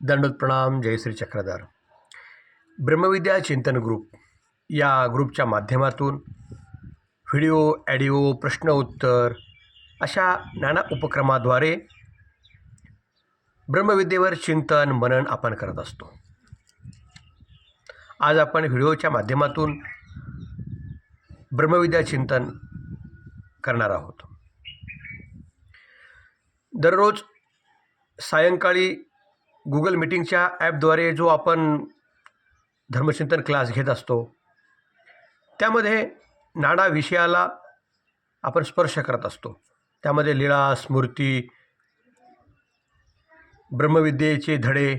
दंडोत प्रणाम जयश्री चक्रधर. ब्रह्मविद्या चिंतन ग्रुप या ग्रुपच्या माध्यमातून व्हिडिओ ॲडिओ प्रश्न उत्तर अशा नाना उपक्रमाद्वारे ब्रह्मविद्येवर चिंतन मनन आपण करत असतो. आज आपण व्हिडिओच्या माध्यमातून ब्रह्मविद्या चिंतन करणार आहोत. दररोज सायंकाळी गुगल मीटिंगच्या ॲपद्वारे जो आपण धर्मचिंतन क्लास घेत असतो त्यामध्ये नाना विषयाला आपण स्पर्श करत असतो. त्यामध्ये लीळा स्मृती ब्रह्मविद्येचे धडे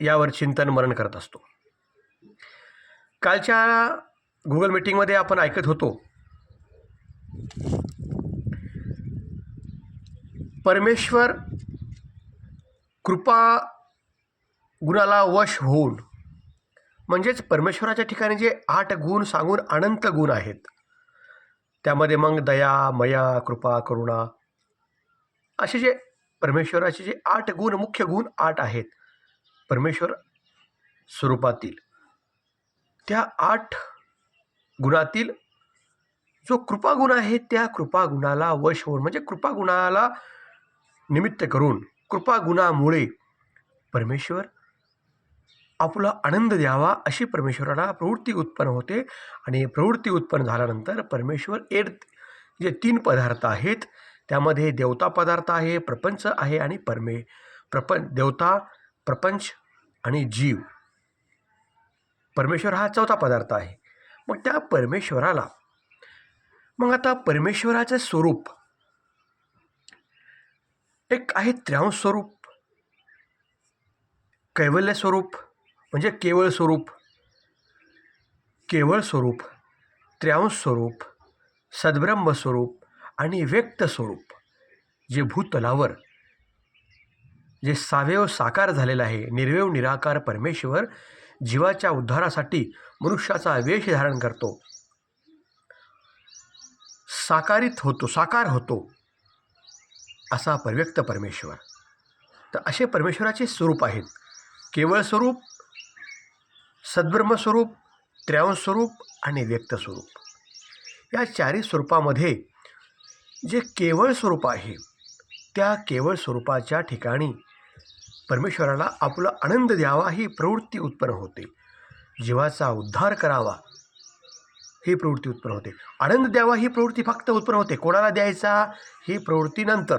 यावर चिंतन मनन करत असतो. कालच्या गुगल मीटिंगमध्ये आपण ऐकत होतो परमेश्वर कृपा गुणाला वश होऊन म्हणजेच परमेश्वराच्या ठिकाणी जे आठ गुण सांगून अनंत गुण आहेत त्यामध्ये मग दया मया कृपा करुणा असे जे परमेश्वराचे जे आठ गुण मुख्य गुण आठ आहेत परमेश्वर स्वरूपातील त्या आठ गुणातील जो कृपागुण आहे त्या कृपागुणाला वश होऊन म्हणजे कृपागुणाला निमित्त करून कृपागुणामुळे परमेश्वर आपला आनंद द्यावा अशी परमेश्वराला प्रवृत्ती उत्पन्न होते. आणि प्रवृत्ती उत्पन्न झाल्यानंतर परमेश्वर एड जे तीन पदार्थ आहेत त्यामध्ये देवता पदार्थ आहे प्रपंच आहे आणि परमे प्रपंच देवता प्रपंच आणि जीव. परमेश्वर हा चौथा पदार्थ आहे. मग त्या परमेश्वराला मग आता परमेश्वराचं स्वरूप एक आहे त्र्यांश स्वरूप कैवल्य स्वरूप म्हणजे केवळ स्वरूप केवळ स्वरूप त्र्यांश स्वरूप सद्ब्रह्म स्वरूप आणि व्यक्त स्वरूप जे भूतलावर जे सावेव साकार झालेलं आहे निर्वेव निराकार परमेश्वर जीवाच्या उद्धारासाठी मनुष्याचा वेश धारण करतो. साकारित होतो साकार होतो. असा परव्यक्त परमेश्वर. तर असे परमेश्वराचे स्वरूप आहेत. केवळ स्वरूप सद्ब्रह्मस्वरूप स्वरूप स्वरूप आणि व्यक्त स्वरूप या चारी स्वरूपामध्ये जे केवळ स्वरूप आहे त्या केवळ स्वरूपाच्या ठिकाणी परमेश्वराला आपला आनंद द्यावा ही प्रवृत्ती उत्पन्न होते. जीवाचा उद्धार करावा ही प्रवृत्ती उत्पन्न होते. आनंद द्यावा ही प्रवृत्ती फक्त उत्पन्न होते. कोणाला द्यायचा? ही प्रवृत्ती नंतर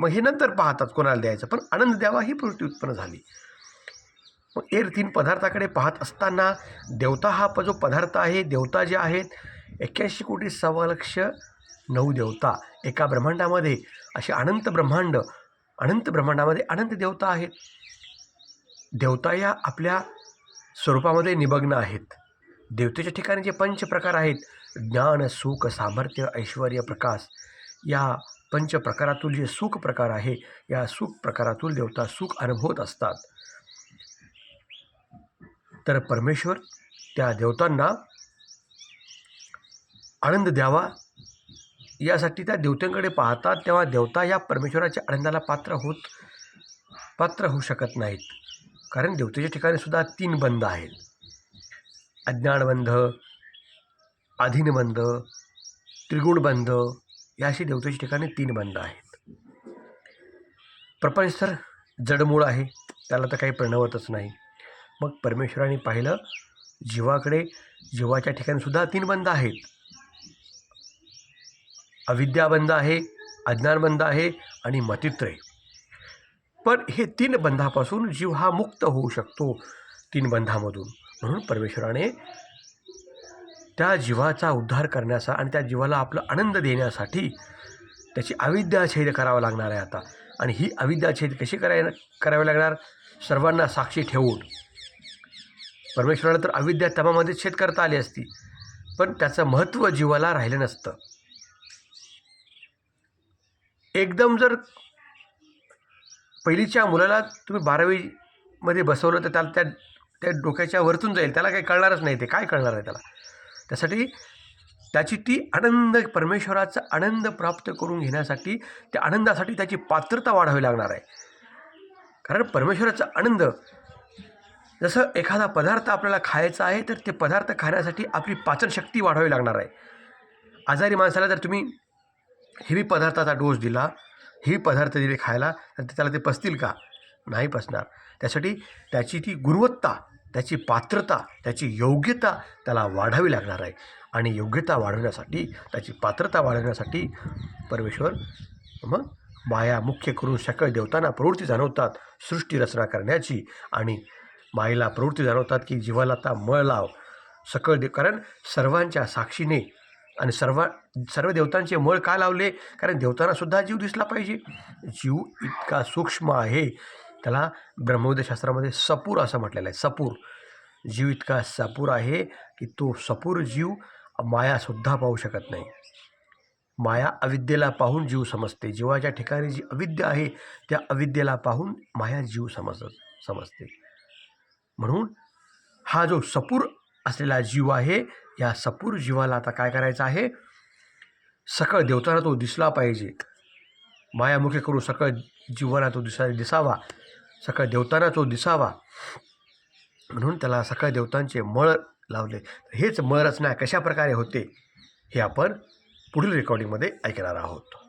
मग हे नंतर पाहतात कोणाला द्यायचं. पण आनंद द्यावा ही प्रवृत्ती उत्पन्न झाली. मग एर तीन पदार्थाकडे पाहत असताना देवता हा प जो पदार्थ आहे देवता जे आहेत एक्क्याऐंशी कोटी सव्वा लक्ष नऊ देवता. एका ब्रह्मांडामध्ये असे अनंत ब्रह्मांड अनंत ब्रह्मांडामध्ये अनंत देवता आहेत. देवता या आपल्या स्वरूपामध्ये निमग्न आहेत. देवतेच्या ठिकाणी जे पंच प्रकार आहेत ज्ञान सुख सामर्थ्य ऐश्वर प्रकाश या पंच प्रकारातून जे सुख प्रकार आहे या सुख प्रकारातून देवता सुख अनुभवत असतात. तर परमेश्वर त्या देवतांना आनंद द्यावा यासाठी त्या देवतांकडे पाहतात तेव्हा देवता या परमेश्वराच्या आनंदाला पात्र होत पात्र होऊ शकत नाहीत. कारण देवतेच्या ठिकाणी सुद्धा तीन बंध आहेत. अज्ञानबंध अधीनबंध त्रिगुणबंध या अशी देवतेच्या ठिकाणी तीन बंध आहेत. प्रपंच तर जडमूळ आहे त्याला तर काही प्रणवतच नाही. मग परमेश्वराने पाहिलं जीवाकडे जीवाच्या ठिकाणी सुद्धा तीन बंध आहेत. अविद्याबंध आहे अज्ञानबंध आहे आणि मतित्रय. पण हे तीन बंधापासून जीव हा मुक्त होऊ शकतो तीन बंधामधून. म्हणून परमेश्वराने त्या जीवाचा उद्धार करण्याचा आणि त्या जीवाला आपला आनंद देण्यासाठी त्याची अविद्याछेद करावा लागणार आहे आता. आणि ही अविद्याछेद कशी कराय करावी लागणार? सर्वांना साक्षी ठेवून. परमेश्वराला तर अविद्या तमामध्ये छेद करता आली असती पण त्याचं महत्त्व जीवाला राहिलं नसतं. एकदम जर पहिलीच्या मुलाला तुम्ही बारावीमध्ये बसवलं तर त्याला त्या त्या डोक्याच्या वरतून जाईल. त्याला काही कळणारच नाही ते. काय कळणार आहे त्याला? त्यासाठी त्याची ती आनंद परमेश्वराचा आनंद प्राप्त करून घेण्यासाठी त्या आनंदासाठी त्याची पात्रता वाढावी लागणार आहे. कारण परमेश्वराचा आनंद जसं एखादा पदार्थ आपल्याला खायचा आहे तर ते पदार्थ खाण्यासाठी आपली पाचनशक्ती वाढवावी लागणार आहे. आजारी माणसाला जर तुम्ही हेवी पदार्थाचा डोस दिला हेवी पदार्थ दिले खायला तर त्याला ते पचतील का? नाही पचणार. त्यासाठी त्याची ती गुणवत्ता त्याची पात्रता त्याची योग्यता त्याला वाढावी लागणार आहे. आणि योग्यता वाढवण्यासाठी त्याची पात्रता वाढवण्यासाठी परमेश्वर मग माया मुख्य करून सकळ देवतांना प्रवृत्ती जाणवतात सृष्टी रचना करण्याची. आणि मायेला प्रवृत्ती जाणवतात की जीवाला आता मळ लाव सकळ देव कारण सर्वांच्या साक्षीने आणि सर्व सर्व देवतांचे मळ का लावले? कारण देवतांनासुद्धा जीव दिसला पाहिजे. जीव इतका सूक्ष्म आहे त्याला ब्रह्मोदयशास्त्रामध्ये सपूर असं म्हटलेलं आहे. सपूर. जीव इतका सपूर आहे की तो सपूर जीव मायासुद्धा पाहू शकत नाही. माया अविद्येला पाहून जीव समजते. जीवाच्या ठिकाणी जी अविद्य आहे त्या अविद्येला पाहून माया जीव समज समजते. म्हणून हा जो सपूर असलेला जीव आहे या सपूर जीवाला आता काय करायचं आहे? सकळ देवताना तो दिसला पाहिजे. मायामुखे करून सकळ जीवाला तो दिसा दिसावा. सकाळ देवताना तो दिसावा म्हणून त्याला सकाळ देवतांचे मळ लावले. हेच मळ रचना कशा प्रकारे होते हे आपण पुढील रेकॉर्डिंगमध्ये ऐकणार आहोत.